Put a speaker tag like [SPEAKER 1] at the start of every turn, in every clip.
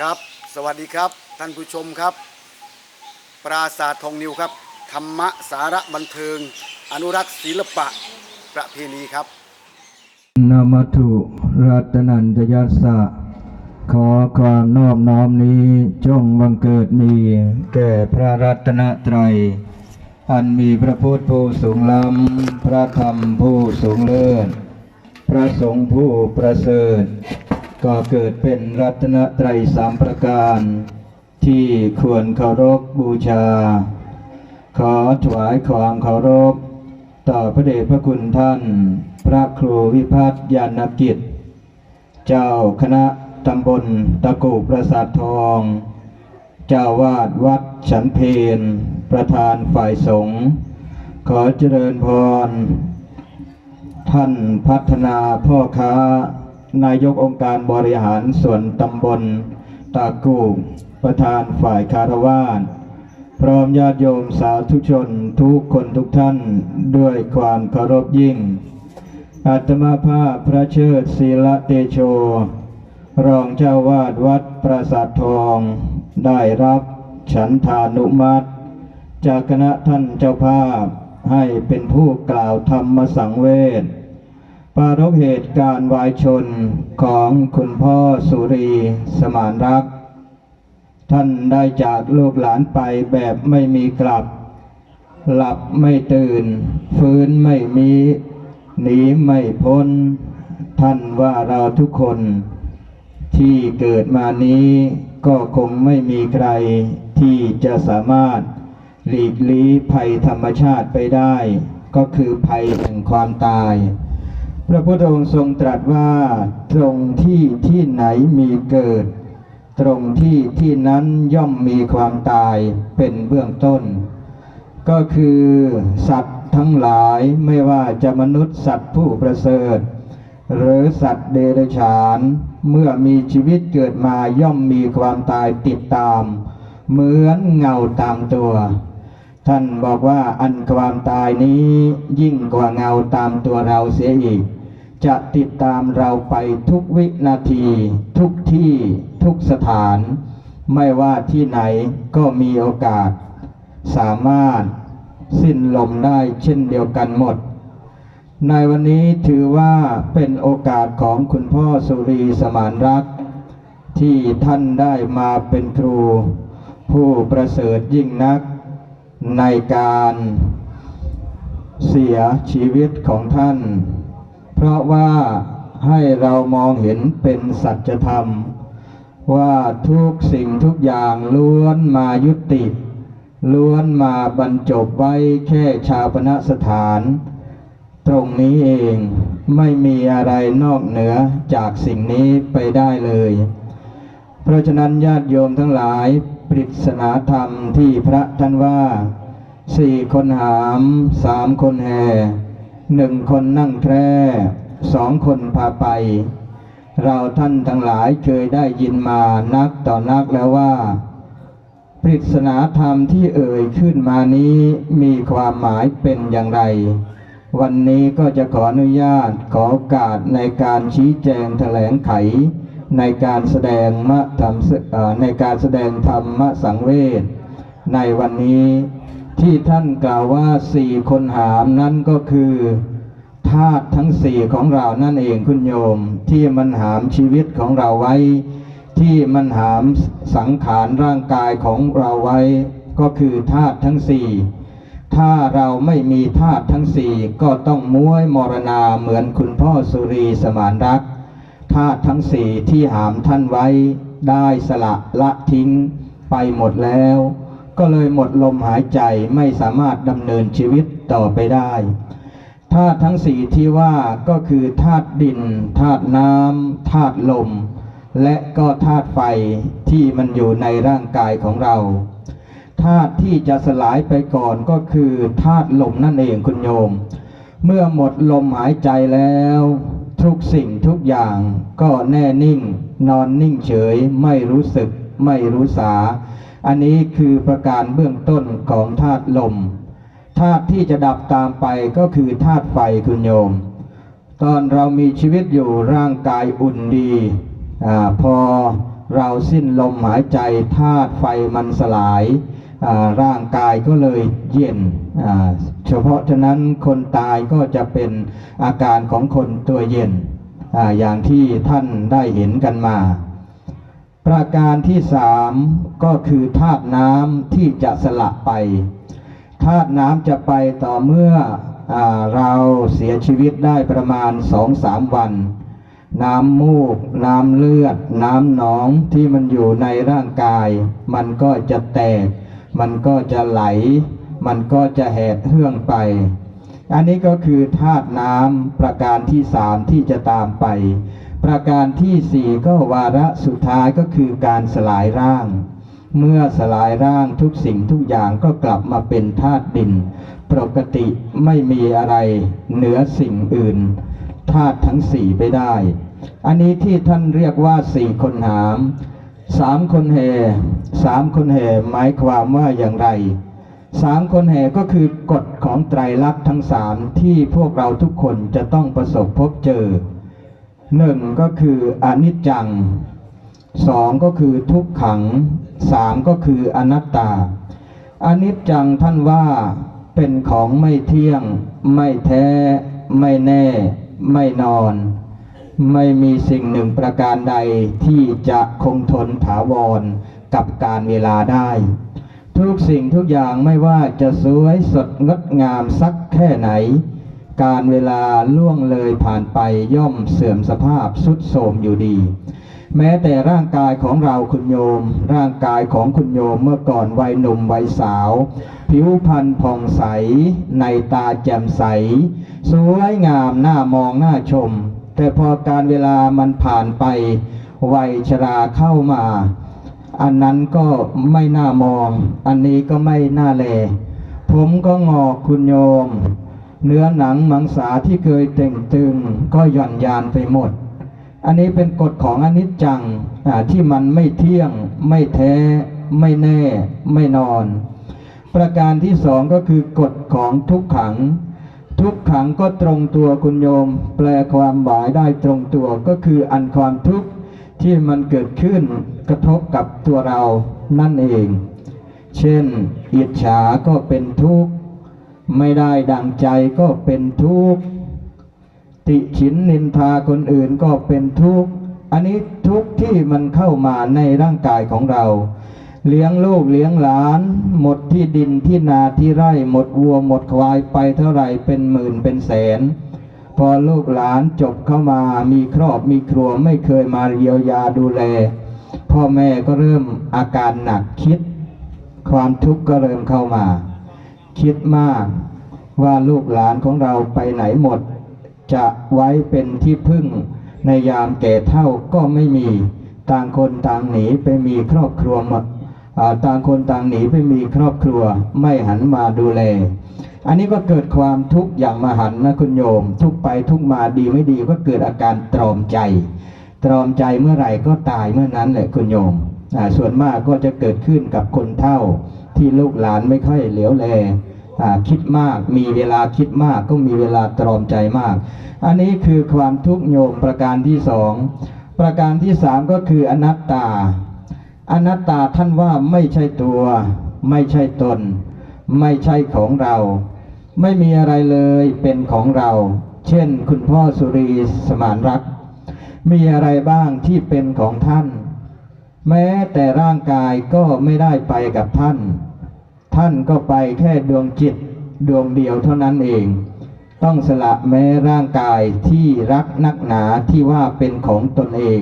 [SPEAKER 1] ครับ สวัสดีครับ ท่านผู้ชมครับ ปราสาททองนิวครับ ธรรมะสาระบันเทิง อนุรักษ์ศิลปะประเพณีครับ
[SPEAKER 2] นามัตถุรัตนันตยัสสะ ขอความนอบน้อมนี้จงบังเกิดมี แก่พระรัตนตรัย อันมีพระพุทธผู้สูงล้ำ พระธรรมผู้สูงเลิศ พระสงฆ์ผู้ประเสริฐ ก็เกิดเป็นรัตนตรัยสามประการ ที่ควรเคารพบูชา ขอถวายความเคารพ ต่อพระเดชพระคุณท่าน พระครูวิพัฒน์ยานกิจ เจ้าคณะตำบลตะกูประสาททอง เจ้าวาดวัดฉันเพนประธานฝ่ายสงฆ์ขอเจริญพร ท่านพัฒนาพ่อค้า นายกองค์การบริหารส่วนตำบลตากูประธานฝ่ายคารวาสพร้อมญาติโยมสาธุชนทุกคนทุกท่านด้วยความเคารพยิ่ง อาตมาภาพพระเชิดศีละเตโช รองเจ้าวาดวัดปราสาททอง ได้รับฉันทานุมัติ จากคณะท่านเจ้าภาพให้เป็นผู้กล่าวธรรมสังเวช ปารกเหตุการณ์วายชนของคุณพ่อสุรีสมานรัก ท่านได้จากลูกหลานไปแบบไม่มีกลับ หลับไม่ตื่น ฟื้นไม่มี หนีไม่พ้น ท่านว่าเราทุกคน ที่เกิดมานี้ก็คงไม่มีใครที่จะสามารถหลีกลี้ภัยธรรมชาติไปได้ ก็คือภัยแห่งความตาย พระพุทธองค์ทรงตรัสว่าตรงที่ที่ไหนมีเกิด ตรงที่ที่นั้นย่อมมีความตายเป็นเบื้องต้น ก็คือสัตว์ทั้งหลายไม่ว่าจะมนุษย์สัตว์ผู้ประเสริฐ หรือสัตว์เดรัจฉาน เมื่อมีชีวิตเกิดมาย่อมมีความตายติดตาม เหมือนเงาตามตัว ท่านบอกว่าอันความตายนี้ยิ่งกว่าเงาตามตัวเราเสียอีก จะติดตามเราไปทุกวินาที ทุกที่ทุกสถาน ไม่ว่าที่ไหนก็มีโอกาส สามารถสิ้นลมได้เช่นเดียวกันหมด ในวันนี้ถือว่าเป็นโอกาสของคุณพ่อสุรีสมานรัก ที่ท่านได้มาเป็นครู ผู้ประเสริฐยิ่งนัก ในการเสียชีวิตของท่าน เพราะว่าให้เรามองเห็นเป็นสัจธรรม ว่าทุกสิ่งทุกอย่างล้วนมายุติ ล้วนมาบรรจบไว้แค่ชาปนสถาน ตรงนี้เองไม่มีอะไรนอกเหนือจากสิ่งนี้ไปได้เลย เพราะฉะนั้นญาติโยมทั้งหลายปริศนาธรรมที่พระท่านว่าสี่คนหามสามคนแห่ หนึ่งคนนั่งแคร่สองคนพาไป เราท่านทั้งหลายเคยได้ยินมานักต่อนักแล้วว่า ปริศนาธรรมที่เอ่ยขึ้นมานี้มีความหมายเป็นอย่างไร วันนี้ก็จะขออนุญาตขอโอกาสในการชี้แจงแถลงไข ในการแสดงมะธรรมในการแสดงธรรมสังเวชในวันนี้ ที่ท่านกล่าวว่าสี่คนหามนั่นก็คือธาตุทั้งสี่ของเรานั่นเองคุณโยม ที่มันหามชีวิตของเราไว้ ที่มันหามสังขารร่างกายของเราไว้ ก็คือธาตุทั้งสี่ถ้าเราไม่มีธาตุทั้งสี่ก็ต้องม้วยมรณาเหมือนคุณพ่อสุรีสมานรักธาตุทั้งสี่ที่หามท่านไว้ได้สละละทิ้งไปหมดแล้ว ก็เลยหมดลมหายใจไม่สามารถดำเนินชีวิตต่อไปได้ธาตุทั้งสี่ที่ว่าก็คือธาตุดินธาตุน้ำธาตุลม และก็ธาตุไฟที่มันอยู่ในร่างกายของเราธาตุที่จะสลายไปก่อนก็คือธาตุลมนั่นเองคุณโยม เมื่อหมดลมหายใจแล้ว ทุกสิ่งทุกอย่างก็แน่นิ่ง นอนนิ่งเฉย ไม่รู้สึก ไม่รู้สา อันนี้คือประการเบื้องต้นของธาตุลมธาตุที่จะดับตามไปก็คือธาตุไฟคุณโยม ตอนเรามีชีวิตอยู่ร่างกายอุ่นดีอพอเราสิ้นลมหายใจธาตุไฟมันสลายร่างกายก็เลยเย็น เฉพาะฉะนั้นคนตายก็จะเป็นอาการของคนตัวเย็นออย่างที่ท่านได้เห็นกันมา ประการที่สามก็คือธาตุน้ำที่จะสละไป ธาตุน้ำจะไปต่อเมื่ออเราเสียชีวิตได้ประมาณสองสามวัน น้ำมูก น้ำเลือด น้ำหนองที่มันอยู่ในร่างกาย มันก็จะแตก มันก็จะไหล มันก็จะแหดเหื่องไป อันนี้ก็คือธาตุน้ำประการที่สามที่จะตามไป ประการที่สี่ก็วาระสุดท้ายก็คือการสลายร่าง เมื่อสลายร่างทุกสิ่งทุกอย่างก็กลับมาเป็นธาตุดิน ปกติไม่มีอะไรเหนือสิ่งอื่นธาตุทั้งสี่ไปได้ อันนี้ที่ท่านเรียกว่าสี่คนหามสามคนแห่สามคนแห่หมายความว่าอย่างไรสามคนแห่ก็คือกฎของไตรลักษณ์ทั้งสามที่พวกเราทุกคนจะต้องประสบพบเจอ หนึ่งก็คืออนิจจังสองก็คือทุกขังสามก็คืออนัตตา อนิจจังท่านว่าเป็นของไม่เที่ยง ไม่แท้ ไม่แน่ ไม่นอน ไม่มีสิ่งหนึ่งประการใดที่จะคงทนถาวรกับการเวลาได้ ทุกสิ่งทุกอย่างไม่ว่าจะสวยสดงดงามสักแค่ไหน การเวลาล่วงเลยผ่านไปย่อมเสื่อมสภาพสุดโทมอยู่ดี แม้แต่ร่างกายของเราคุณโยม ร่างกายของคุณโยมเมื่อก่อนวัยหนุ่มวัยสาว ผิวพรรณผ่องใส ในตาแจ่มใส สวยงามหน่ามองหน่าชม แต่พอการเวลามันผ่านไป วัยชราเข้ามา อันนั้นก็ไม่น่ามอง อันนี้ก็ไม่น่าแล ผมก็งอกคุณโยม เนื้อหนังมังสาที่เคยเต่งตึงก็หย่อนยานไปหมด อันนี้เป็นกฎของอนิจจังที่มันไม่เที่ยง ไม่แท้ ไม่แน่ ไม่นอน ประการที่สองก็คือกฎของทุกขัง ทุกขังก็ตรงตัวคุณโยม แปลความหมายได้ตรงตัวก็คืออันความทุกข์ที่มันเกิดขึ้นกระทบกับตัวเรานั่นเอง เช่นอิจฉาก็เป็นทุกข์ ไม่ได้ดังใจก็เป็นทุกข์ติฉินนินทาคนอื่นก็เป็นทุกข์อันนี้ทุกข์ที่มันเข้ามาในร่างกายของเรา เลี้ยงลูกเลี้ยงหลาน หมดที่ดินที่นาที่ไร่หมดวัวหมดควายไปเท่าไหร่เป็นหมื่นเป็นแสน พอลูกหลานจบเข้ามามีครอบมีครัวไม่เคยมาเยียวยาดูแล พ่อแม่ก็เริ่มอาการหนักคิด ความทุกข์ก็เริ่มเข้ามา คิดมากว่าลูกหลานของเราไปไหนหมด จะไว้เป็นที่พึ่ง ในยามแก่เท่าก็ไม่มี ต่างคนต่างหนีไปมีครอบครัวหมดต่างคนต่างหนีไปมีครอบครัวไม่หันมาดูแล อันนี้ก็เกิดความทุกข์อย่างมหันนะคุณโยม ทุกไปทุกมาดีไม่ดีก็เกิดอาการตรอมใจ ตรอมใจเมื่อไหร่ก็ตายเมื่อนั้นแหละคุณโยมส่วนมากก็จะเกิดขึ้นกับคนเฒ่าที่ลูกหลานไม่ค่อยเหลียวแล คิดมาก มีเวลาคิดมากก็มีเวลาตรอมใจมาก อันนี้คือความทุกข์โยมประการที่สองประการที่สามก็คืออนัตตา อนัตตาท่านว่าไม่ใช่ตัว ไม่ใช่ตน ไม่ใช่ของเรา ไม่มีอะไรเลยเป็นของเรา เช่น คุณพ่อสุรีสมานรัก มีอะไรบ้างที่เป็นของท่าน แม้แต่ร่างกายก็ไม่ได้ไปกับท่าน ท่านก็ไปแค่ดวงจิตดวงเดียวเท่านั้นเอง ต้องสละแม้ร่างกายที่รักนักหนาที่ว่าเป็นของตนเอง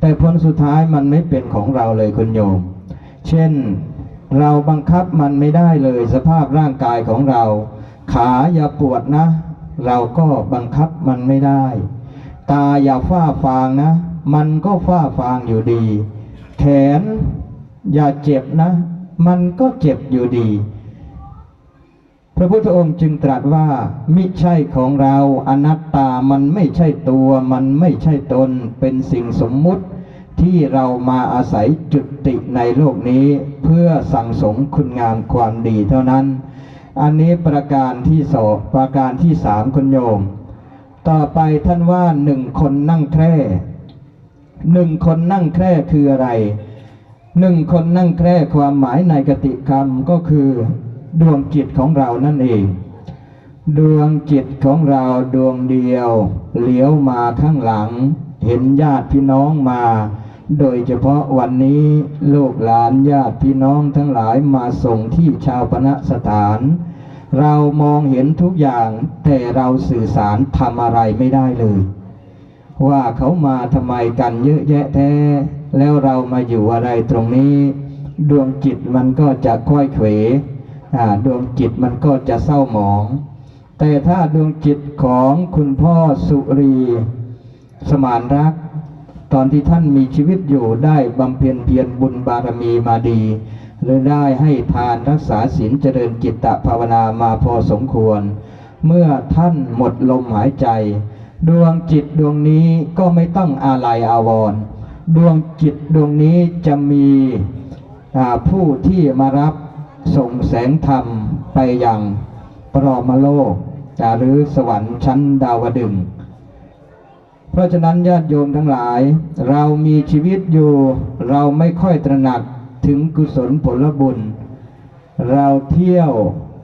[SPEAKER 2] แต่ผลสุดท้ายมันไม่เป็นของเราเลยคุณโยม เช่นเราบังคับมันไม่ได้เลยสภาพร่างกายของเรา ขาอย่าปวดนะ เราก็บังคับมันไม่ได้ ตาอย่าฝ้าฟางนะ มันก็ฝ้าฟางอยู่ดี แขนอย่าเจ็บนะ มันก็เจ็บอยู่ดี พระพุทธองค์จึงตรัสว่า มิใช่ของเราอนัตตามันไม่ใช่ตัว มันไม่ใช่ตน เป็นสิ่งสมมุติที่เรามาอาศัยจุติในโลกนี้ เพื่อสั่งสมคุณงามความดีเท่านั้น อันนี้ประการที่สองประการที่สามคุณโยม ต่อไปท่านว่าหนึ่งคนนั่งแคร่หนึ่งคนนั่งแคร่คืออะไร หนึ่งคนนั่งแคร่ความหมายในกติกรรมก็คือ ดวงจิตของเรานั่นเอง ดวงจิตของเราดวงเดียวเหลียวมาข้างหลัง เห็นญาติพี่น้องมา โดยเฉพาะวันนี้ลูกหลานญาติพี่น้องทั้งหลายมาส่งที่ชาวปณะสถาน เรามองเห็นทุกอย่างแต่เราสื่อสารทำอะไรไม่ได้เลย ว่าเขามาทำไมกันเยอะแยะแท้ แล้วเรามาอยู่อะไรตรงนี้ ดวงจิตมันก็จะค่อยเขวดวงจิตมันก็จะเศร้าหมอง แต่ถ้าดวงจิตของคุณพ่อสุรีสมานรัก ตอนที่ท่านมีชีวิตอยู่ได้บำเพ็ญเพียรบุญบารมีมาดีหรือได้ให้ทานรักษาศีลเจริญจิตตภาวนามาพอสมควร เมื่อท่านหมดลมหายใจ ดวงจิตดวงนี้ก็ไม่ต้องอาลัยอาวรณ์ ดวงจิตดวงนี้จะมีผู้ที่มารับส่งแสงธรรมไปยังปรมโลกหรือสวรรค์ชั้นดาวดึง เพราะฉะนั้นญาติโยมทั้งหลาย เรามีชีวิตอยู่ เราไม่ค่อยตระหนักถึงกุศลผลบุญ เราเที่ยว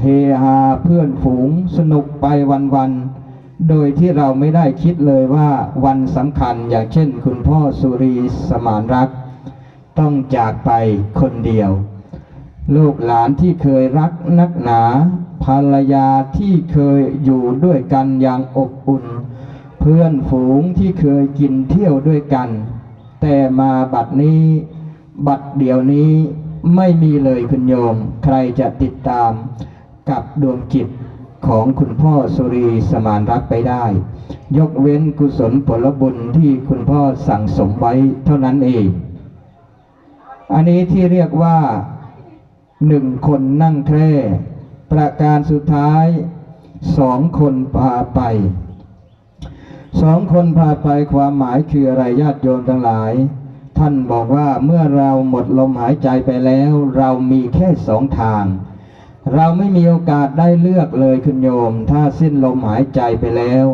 [SPEAKER 2] เฮฮาเพื่อนฝูงสนุกไปวันๆ โดยที่เราไม่ได้คิดเลยว่าวันสำคัญอย่างเช่น คุณพ่อสุรีสมานรัก ต้องจากไปคนเดียว ลูกหลานที่เคยรักนักหนา ภรรยาที่เคยอยู่ด้วยกันอย่างอบอุ่น เพื่อนฝูงที่เคยกินเที่ยวด้วยกัน แต่มาบัดนี้ บัดเดี๋ยวนี้ไม่มีเลยคุณโยม ใครจะติดตามกับดวงจิต ของคุณพ่อสุรีสมานรักไปได้ ยกเว้นกุศลผลบุญที่คุณพ่อสั่งสมไว้เท่านั้นเอง อันนี้ที่เรียกว่าหนึ่งคนนั่งแคร่ประการสุดท้ายสองคนพาไปสองคนพาไปความหมายคืออะไรญาติโยมทั้งหลาย ท่านบอกว่าเมื่อเราหมดลมหายใจไปแล้ว เรามีแค่สองทาง เราไม่มีโอกาสได้เลือกเลยคุณโยม ถ้าสิ้นลมหายใจไปแล้ว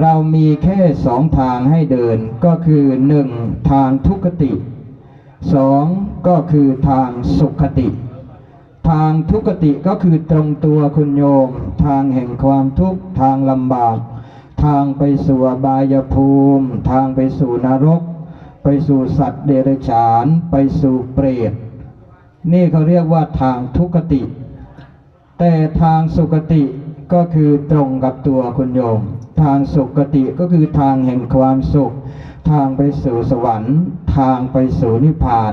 [SPEAKER 2] เรามีแค่สองทางให้เดินก็คือหนึ่งทางทุกขติสองก็คือทางสุขติ ทางทุกขติก็คือตรงตัวคุณโยม ทางแห่งความทุกข์ทางลำบาก ทางไปสู่บายภูมิ ทางไปสู่นรก ไปสู่สัตว์เดรัจฉาน ไปสู่เปรต นี่เขาเรียกว่าทางทุกขติ แต่ทางสุคติก็คือตรงกับตัวคุณโยม ทางสุคติก็คือทางแห่งความสุข ทางไปสู่สวรรค์ ทางไปสู่นิพพาน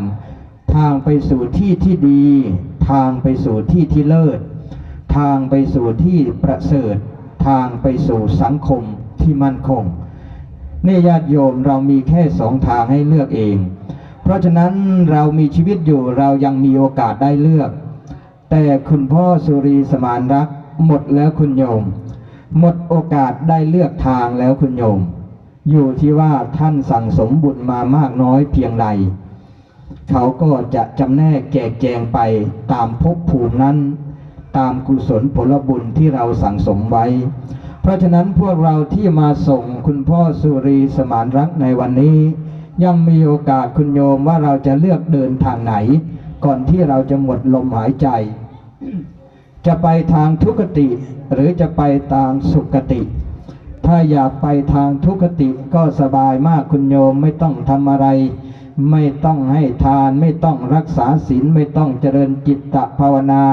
[SPEAKER 2] ทางไปสู่ที่ที่ดี ทางไปสู่ที่ที่เลิศ ทางไปสู่ที่ประเสริฐ ทางไปสู่สังคมที่มั่นคงนี่ญาติโยมเรามีแค่สองทางให้เลือกเอง ราะฉะนั้นเรามีชีวิตอยู่เรายังมีโอกาสได้เลือก แต่คุณพ่อสุรีสมานรักหมดแล้วคุณโยม หมดโอกาสได้เลือกทางแล้วคุณโยม อยู่ที่ว่าท่านสั่งสมบุญมามากน้อยเพียงใด เขาก็จะจำแนกแจกแจงไปตามภพภูมินั้น ตามกุศลผลบุญที่เราสั่งสมไว้ เพราะฉะนั้นพวกเราที่มาส่งคุณพ่อสุรีสมานรักในวันนี้ ยังมีโอกาสคุณโยมว่าเราจะเลือกเดินทางไหน ก่อนที่เราจะหมดลมหายใจ จะไปทางทุกติ หรือจะไปทางสุขติ ถ้าอยากไปทางทุกติก็สบายมากคุณโยมไม่ต้องทำอะไร ไม่ต้องให้ทานไม่ต้องรักษาศีลไม่ต้องเจริญจิตตภาวนา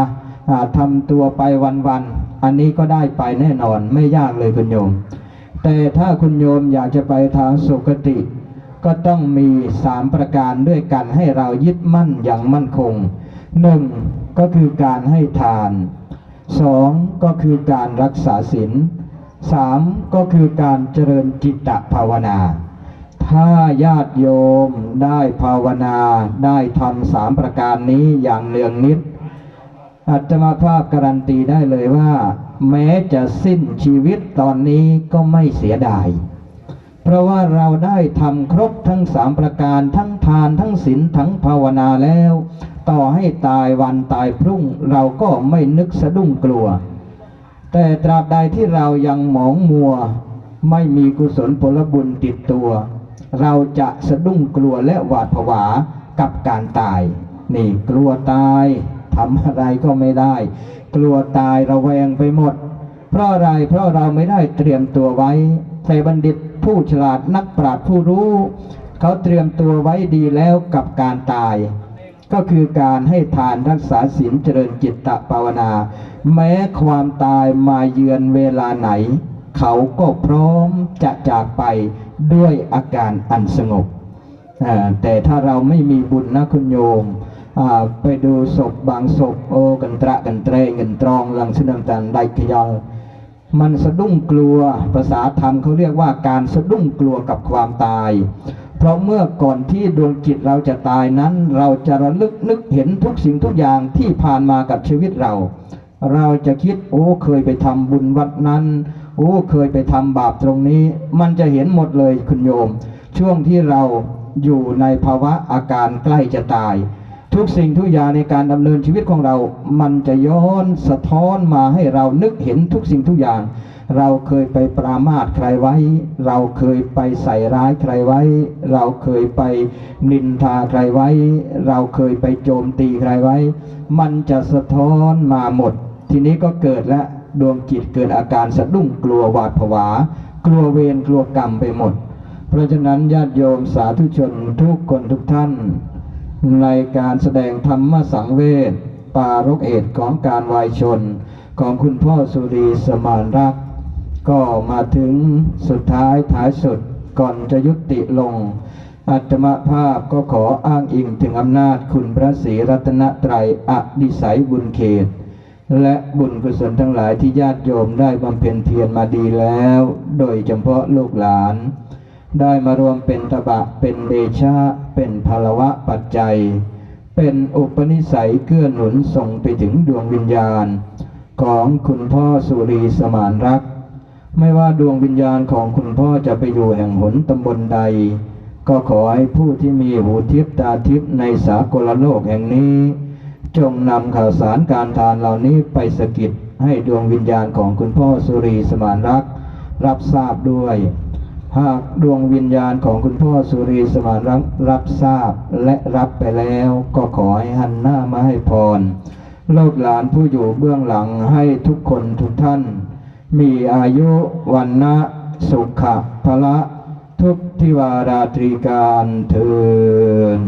[SPEAKER 2] อ่าทำตัวไปวันๆอันนี้ก็ได้ไปแน่นอนไม่ยากเลยคุณโยม แต่ถ้าคุณโยมอยากจะไปทางสุคติ ก็ต้องมีสามประการด้วยกันให้เรายึดมั่นอย่างมั่นคงหนึ่งก็คือการให้ทานสองก็คือการรักษาศีลสามก็คือการเจริญจิตตภาวนา ถ้าญาติโยมได้ภาวนาได้ทำสามประการนี้อย่างเนืองนิดอาตมาภาพการันตีได้เลยว่า แม้จะสิ้นชีวิตตอนนี้ก็ไม่เสียดาย เพราะว่าเราได้ทำครบทั้งสามประการทั้งทานทั้งศีลทั้งภาวนาแล้ว ต่อให้ตายวันตายพรุ่ง เราก็ไม่นึกสะดุ้งกลัว แต่ตราบใดที่เรายังหมองมัว ไม่มีกุศลผลบุญติดตัว เราจะสะดุ้งกลัวและหวาดผวากับการตาย นี่กลัวตายทำอะไรก็ไม่ได้ กลัวตายระแวงไปหมด เพราะอะไรเพราะเราไม่ได้เตรียมตัวไว้แต่บัณฑิต ผู้ฉลาดนักปราชญ์ผู้รู้ เขาเตรียมตัวไว้ดีแล้วกับการตาย ก็คือการให้ทานรักษาศีลเจริญจิตตภาวนา แม้ความตายมาเยือนเวลาไหน เขาก็พร้อมจะจากไปด้วยอาการอันสงบ แต่ถ้าเราไม่มีบุญนะคุณโยมไปดูศพบางศพโอกันตระกันเตรงกันตรองลังสนามตันไดขยอ มันสะดุ้งกลัว ภาษาธรรมเขาเรียกว่าการสะดุ้งกลัวกับความตาย เพราะเมื่อก่อนที่ดวงจิตเราจะตายนั้น เราจะระลึกนึกเห็นทุกสิ่งทุกอย่างที่ผ่านมากับชีวิตเรา เราจะคิดโอ้เคยไปทำบุญวัดนั้น โอ้เคยไปทำบาปตรงนี้ มันจะเห็นหมดเลยคุณโยม ช่วงที่เราอยู่ในภาวะอาการใกล้จะตาย ทุกสิ่งทุกอย่างในการดำเนินชีวิตของเรา มันจะย้อนสะท้อนมาให้เรานึกเห็นทุกสิ่งทุกอย่าง เราเคยไปปรามาสใครไว้ เราเคยไปใส่ร้ายใครไว้ เราเคยไปนินทาใครไว้ เราเคยไปโจมตีใครไว้ มันจะสะท้อนมาหมด ทีนี้ก็เกิดและดวงจิตเกิดอาการสะดุ้งกลัวหวาดผวา กลัวเวรกลัวกรรมไปหมด เพราะฉะนั้นญาติโยมสาธุชนทุกคนทุกท่าน ในการแสดงธรรมสังเวชปารกเอกของการวายชน ของคุณพ่อสุรีสมานรัก ก็มาถึงสุดท้ายท้ายสุดก่อนจะยุติลง อัตมภาพก็ขออ้างอิงถึงอำนาจคุณพระศรีรัตนตรัยอดิสัยบุญเขต และบุญกุศลทั้งหลายที่ญาติโยมได้บำเพ็ญเพียรมาดีแล้ว โดยเฉพาะลูกหลาน ได้มารวมเป็นตบะเป็นเดชะ เป็นพลวะปัจจัย เป็นอุปนิสัยเกื้อหนุนส่งไปถึงดวงวิญญาณ ของคุณพ่อสุรีสมานรัก ไม่ว่าดวงวิญญาณของคุณพ่อจะไปอยู่แห่งหนตำบลใด ก็ขอให้ผู้ที่มีหูทิพย์ตาทิพย์ในสากลโลกแห่งนี้ จงนำข่าวสารการทานเหล่านี้ไปสกิดให้ดวงวิญญาณของคุณพ่อสุรีสมานรัก รับทราบด้วย หากดวงวิญญาณของคุณพ่อสุรีสมานรับรับทราบและรับไปแล้วก็ขอให้หันหน้ามาให้พรโลกหลานผู้อยู่เบื้องหลังให้ทุกคนทุกท่าน มีอายุวันนะสุขะพละ ทุกทิวาราตรีการเทิน